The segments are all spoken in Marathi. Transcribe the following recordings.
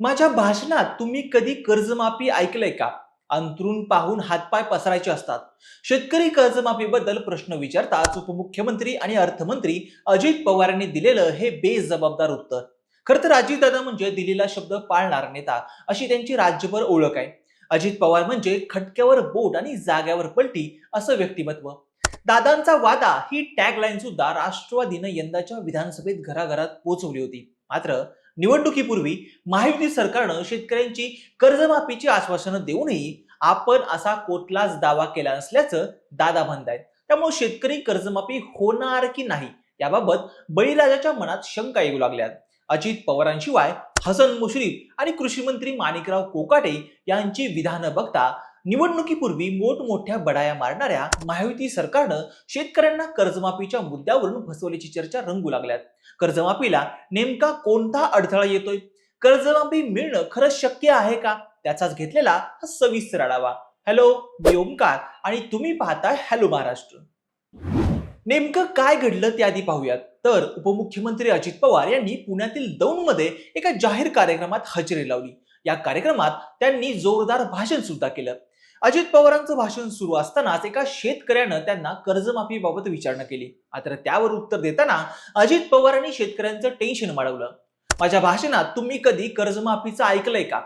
माझ्या भाषणात तुम्ही कधी कर्जमाफी ऐकलंय का? अंतरून पाहून हातपाय पसरायचे असतात. शेतकरी कर्जमाफीबद्दल प्रश्न विचारताच उपमुख्यमंत्री आणि अर्थमंत्री अजित पवार यांनी दिलेलं हे बेजबाबदार उत्तर. खरं तर अजितदादा म्हणजे दिलेला शब्द पाळणार नेता अशी त्यांची राज्यभर ओळख आहे. अजित पवार म्हणजे खटक्यावर बोट आणि जाग्यावर पलटी असं व्यक्तिमत्व. दादांचा वादा ही टॅगलाईन सुद्धा राष्ट्रवादीनं यंदाच्या विधानसभेत घराघरात पोहोचवली होती. मात्र निवडणुकीपूर्वी महायुती सरकारनं शेतकऱ्यांची कर्जमाफीची आश्वासनं देऊनही आपण असा कोटलाच दावा केला नसल्याचं दादा म्हणतायत. त्यामुळे शेतकरी कर्जमाफी होणार की नाही याबाबत बळीराजाच्या मनात शंका येऊ लागल्यात. अजित पवारांशिवाय हसन मुश्रीफ आणि कृषी मंत्री माणिकराव कोकाटे यांची विधानं बघता निवडणुकीपूर्वी मोठमोठ्या बडाया मारणाऱ्या महायुती सरकारनं शेतकऱ्यांना कर्जमाफीच्या मुद्द्यावरून फसवल्याची चर्चा रंगू लागल्यात. कर्जमाफीला नेमका कोणता अडथळा येतोय? कर्जमाफी मिळणं खरंच शक्य आहे का? त्याचाच घेतलेला हा सविस्तर आढावा. हॅलो मी ओमकार आणि तुम्ही पाहताय हॅलो महाराष्ट्र. नेमकं काय घडलं ते आधी पाहूयात. तर उपमुख्यमंत्री अजित पवार यांनी पुण्यातील दौंडमध्ये एका जाहीर कार्यक्रमात हजेरी लावली. या कार्यक्रमात त्यांनी जोरदार भाषण सुद्धा केलं. अजित पवारांचं भाषण सुरू असतानाच एका शेतकऱ्यानं त्यांना कर्जमाफीबाबत विचारणा केली. मात्र त्यावर उत्तर देताना अजित पवारांनी शेतकऱ्यांचं टेन्शन वाढवलं. माझ्या भाषणात तुम्ही कधी कर्जमाफीचं ऐकलंय का?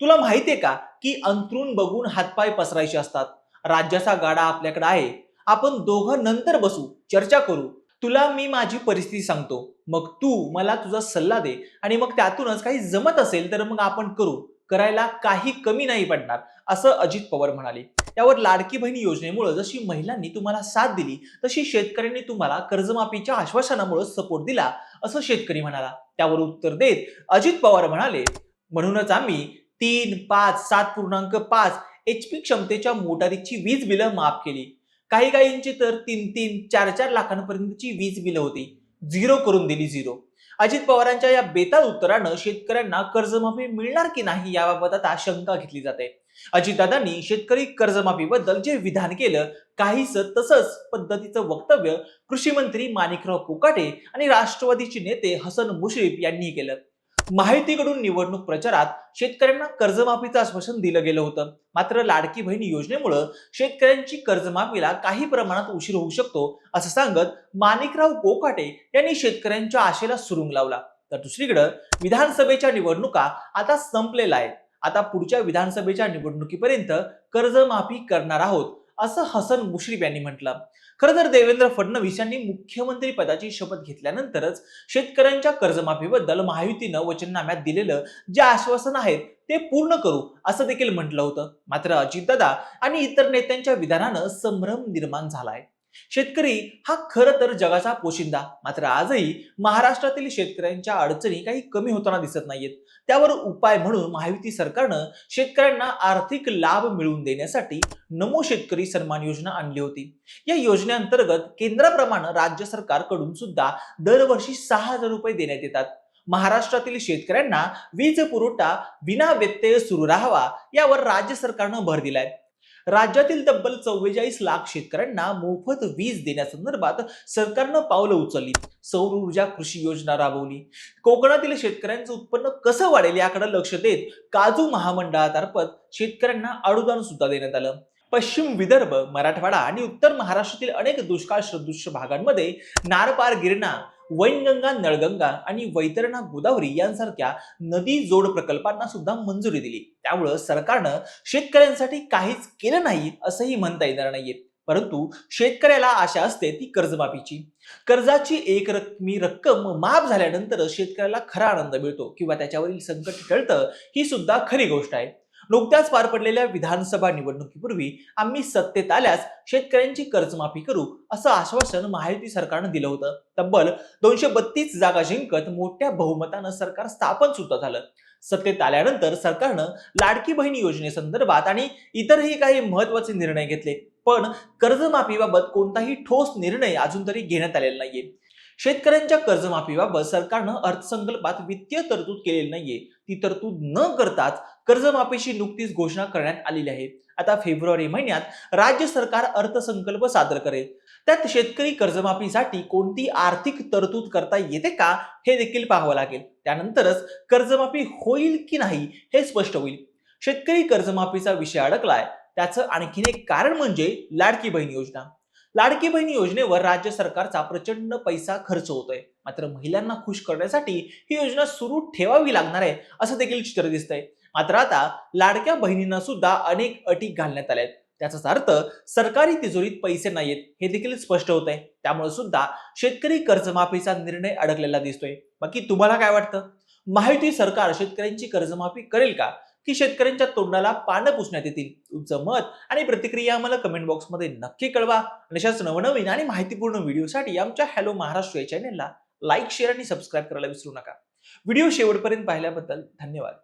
तुला माहितीये का की अंतरून बघून हातपाय पसरायचे असतात? राज्याचा गाडा आपल्याकडे आहे. आपण दोघं नंतर बसू चर्चा करू. तुला मी माझी परिस्थिती सांगतो. मग तू मला तुझा सल्ला दे आणि मग त्यातूनच काही जमत असेल तर मग आपण करू. करायला काही कमी नाही पडणार असं अजित पवार म्हणाले. त्यावर लाडकी बहिणी योजनेमुळे जशी महिलांनी तुम्हाला साथ दिली तशी शेतकऱ्यांनी तुम्हाला कर्जमाफीच्या आश्वासनामुळे सपोर्ट दिला असं शेतकरी म्हणाला. त्यावर उत्तर देत अजित पवार म्हणाले म्हणूनच आम्ही तीन पाच सात पूर्णांक पाच एच पी क्षमतेच्या मोटारीची वीज बिलं माफ केली. काही गायींची तर तीन तीन चार चार लाखांपर्यंतची वीज बिलं होती. झिरो करून दिली झिरो. अजित पवारांच्या या बेताल उत्तरानं शेतकऱ्यांना कर्जमाफी मिळणार की नाही याबाबत आता शंका घेतली जाते. अजितदादांनी शेतकरी कर्जमाफीबद्दल जे विधान केलं काहीच तसंच पद्धतीचं वक्तव्य कृषी मंत्री माणिकराव कोकाटे आणि राष्ट्रवादीचे नेते हसन मुश्रीफ यांनी केलं. माहितीकडून निवडणूक प्रचारात शेतकऱ्यांना कर्जमाफीचं आश्वासन दिलं गेलं होतं. मात्र लाडकी बहीण योजनेमुळं शेतकऱ्यांची कर्जमाफीला काही प्रमाणात उशीर होऊ शकतो असं सांगत माणिकराव कोकाटे यांनी शेतकऱ्यांच्या आशेला सुरुंग लावला. तर दुसरीकडे विधानसभेच्या निवडणुका आता संपलेल्या आहेत. आता पुढच्या विधानसभेच्या निवडणुकीपर्यंत कर्जमाफी करणार आहोत. असं हसन मुश्रीफ यांनी म्हटलं. खरं तर देवेंद्र फडणवीस यांनी मुख्यमंत्री पदाची शपथ घेतल्यानंतरच शेतकऱ्यांच्या कर्जमाफीबद्दल महायुतीनं वचननाम्यात दिलेलं जे आश्वासन आहेत ते पूर्ण करू असं देखील म्हटलं होतं. मात्र अजितदादा आणि इतर नेत्यांच्या विधानानं संभ्रम निर्माण झालाय. शेतकरी हा खरं तर जगाचा पोशिंदा. मात्र आजही महाराष्ट्रातील शेतकऱ्यांच्या अडचणी काही कमी होताना दिसत नाहीयेत. त्यावर उपाय म्हणून महायुती सरकारनं शेतकऱ्यांना आर्थिक लाभ मिळवून देण्यासाठी नमो शेतकरी सन्मान योजना आणली होती. या योजनेअंतर्गत केंद्राप्रमाणे राज्य सरकारकडून सुद्धा दरवर्षी सहा हजार रुपये देण्यात येतात. महाराष्ट्रातील शेतकऱ्यांना वीज पुरवठा विना व्यत्यय सुरू राहावा यावर राज्य सरकारनं भर दिलाय. राज्यातील तब्बल चव्वेचाळीस लाख शेतकऱ्यांना मोफत वीज देण्यासंदर्भात सरकारनं पावलं उचलली. सौर ऊर्जा कृषी योजना राबवली. कोकणातील शेतकऱ्यांचं उत्पन्न कसं वाढेल याकडे लक्ष देत काजू महामंडळामार्फत शेतकऱ्यांना अनुदान सुद्धा देण्यात आलं. पश्चिम विदर्भ मराठवाडा आणि उत्तर महाराष्ट्रातील अनेक दुष्काळ सदृश्य भागांमध्ये नारपार गिरणा वैनगंगा नळगंगा आणि वैतरणा गोदावरी यांसारख्या नदी जोड प्रकल्पांना सुद्धा मंजुरी दिली. त्यामुळं सरकारनं शेतकऱ्यांसाठी काहीच केलं नाही असंही म्हणता येणार नाहीये. परंतु शेतकऱ्याला आशा असते ती कर्जमाफीची. कर्जाची एक रकमी रक्कम माफ झाल्यानंतर शेतकऱ्याला खरा आनंद मिळतो किंवा त्याच्यावरील संकट टळतं ही सुद्धा खरी गोष्ट आहे. नुकत्याच पार पडलेल्या विधानसभा निवडणुकीपूर्वी आम्ही सत्तेत आल्यास शेतकऱ्यांची कर्जमाफी करू असं आश्वासन महायुती सरकारनं दिलं होतं. तब्बल दोनशे बत्तीस जागा जिंकत मोठ्या बहुमतानं सरकार स्थापन सुद्धा झालं. सत्तेत आल्यानंतर सरकारनं लाडकी बहीण योजनेसंदर्भात आणि इतरही काही महत्त्वाचे निर्णय घेतले. पण कर्जमाफीबाबत कोणताही ठोस निर्णय अजून तरी घेण्यात आलेला नाहीये. शेतकऱ्यांच्या कर्जमाफीबाबत सरकारनं अर्थसंकल्पात वित्तीय तरतूद केलेली नाहीये. ती तरतूद न करताच कर्जमाफीची नुकतीच घोषणा करण्यात आलेली आहे. आता फेब्रुवारी महिन्यात राज्य सरकार अर्थसंकल्प सादर करेल. त्यात शेतकरी कर्जमाफीसाठी कोणती आर्थिक तरतूद करता येते का हे देखील पाहावं लागेल. त्यानंतरच कर्जमाफी होईल की नाही हे स्पष्ट होईल. शेतकरी कर्जमाफीचा विषय अडकलाय. त्याचं आणखीन एक कारण म्हणजे लाडकी बहीण योजना. लाडकी बहीण योजनेवर राज्य सरकारचा प्रचंड पैसा खर्च होतोय. मात्र महिलांना खुश करण्यासाठी ही योजना सुरू ठेवावी लागणार आहे असं देखील चित्र दिसतंय. मात्र आता लाडक्या बहिणींना सुद्धा अनेक अटी घालण्यात आल्या आहेत त्याचाच अर्थ सरकारी तिजोरीत पैसे नाहीयेत हे देखील स्पष्ट होत आहे त्यामुळे सुद्धा शेतकरी कर्जमाफीचा निर्णय अडकलेला दिसतोय. बाकी तुम्हाला काय वाटतं? माहिती सरकार शेतकऱ्यांची कर्जमाफी करेल का? की शेतकऱ्यांच्या तोंडाला पानं पुसण्यात येतील. तुमचं मत आणि प्रतिक्रिया आम्हाला कमेंट बॉक्समध्ये नक्की कळवा. आणि अशाच नवनवीन आणि माहितीपूर्ण व्हिडिओसाठी आमच्या हॅलो महाराष्ट्र या चॅनेलला लाईक शेअर आणि सबस्क्राईब करायला विसरू नका. व्हिडिओ शेवटपर्यंत पाहिल्याबद्दल धन्यवाद.